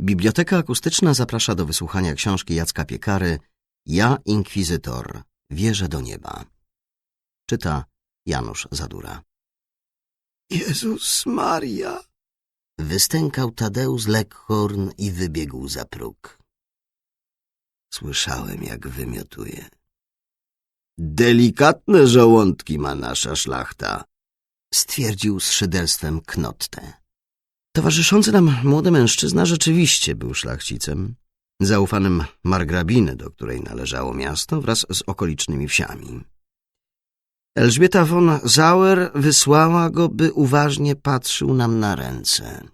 Biblioteka Akustyczna zaprasza do wysłuchania książki Jacka Piekary Ja, Inkwizytor, wierzę do nieba. Czyta Janusz Zadura. Jezus Maria! Wystękał Tadeusz Leckhorn i wybiegł za próg. Słyszałem, jak wymiotuje. Delikatne żołądki ma nasza szlachta. Stwierdził z szyderstwem Knotte. Towarzyszący nam młody mężczyzna rzeczywiście był szlachcicem, zaufanym margrabiny, do której należało miasto wraz z okolicznymi wsiami. Elżbieta von Sauer wysłała go, by uważnie patrzył nam na ręce.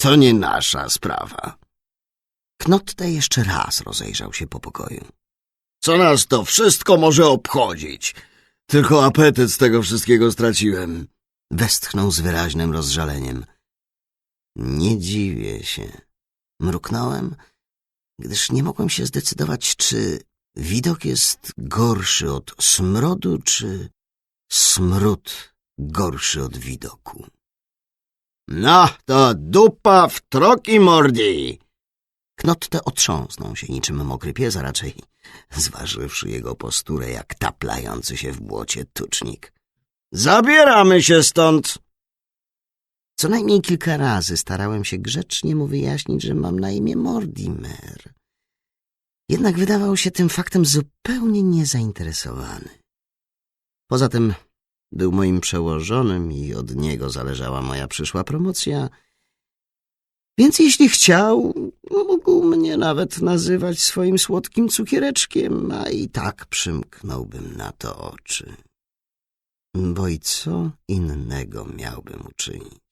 To nie nasza sprawa. Knotte jeszcze raz rozejrzał się po pokoju. Co nas to wszystko może obchodzić? Tylko apetyt z tego wszystkiego straciłem. Westchnął z wyraźnym rozżaleniem. Nie dziwię się. Mruknąłem, gdyż nie mogłem się zdecydować, czy widok jest gorszy od smrodu, czy smród gorszy od widoku. No, to dupa w troki mordi! Knotte otrząsnął się niczym mokry pies, a raczej zważywszy jego posturę jak taplający się w błocie tucznik. Zabieramy się stąd! Co najmniej kilka razy starałem się grzecznie mu wyjaśnić, że mam na imię Mortimer. Jednak wydawał się tym faktem zupełnie niezainteresowany. Poza tym był moim przełożonym i od niego zależała moja przyszła promocja, więc jeśli chciał, mógł mnie nawet nazywać swoim słodkim cukiereczkiem, a i tak przymknąłbym na to oczy. Bo i co innego miałbym uczynić?